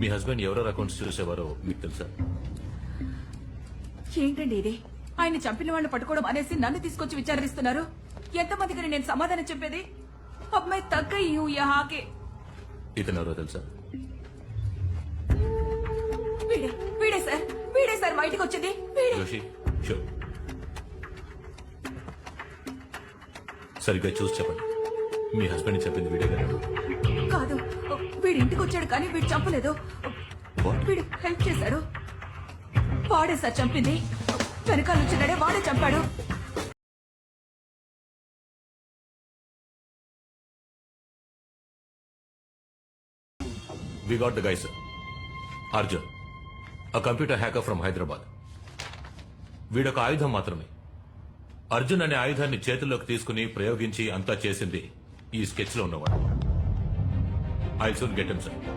మీ husband ఎవరెవరు accounts చూసేవారో మీకు తెలుసా? ఏంటండి ఇది? ఆయన చంపిన వాళ్ళని పట్టుకోవడం అనేసి నన్ను తీసుకొచ్చి విచారిస్తున్నారు. ఎంతమందికి నేను సమాధానం చెప్పేది? అమ్మాయి తగ్గ యూ యహాకే ఇతను ఎవరో తెలుసా? వీడే వీడే సార్ వీడే సార్ బయటకు వచ్చింది వీడే. జోషి షో. సరిగ్గా చూసి చెప్పండి. మీ హస్బెండ్ చెప్పింది వీడియో కదా? కాదు వీడి ఇంటికి వచ్చాడు కానీ వీడు చంపలేదు. వీడు హెల్ప్ చేశాడు. వాడే సార్ చంపింది. వెనకాల వచ్చినాడే వాడే చంపాడు. We got the guys Arjun a computer hacker from Hyderabad వీడొక ఆయుధం మాత్రమే. అర్జున్ అనే ఆయుధాన్ని చేతుల్లోకి తీసుకుని ప్రయోగించి అంతా చేసింది ఈ స్కెచ్లో ఉన్నవాడు ఐ సూన్ గెట్ సార్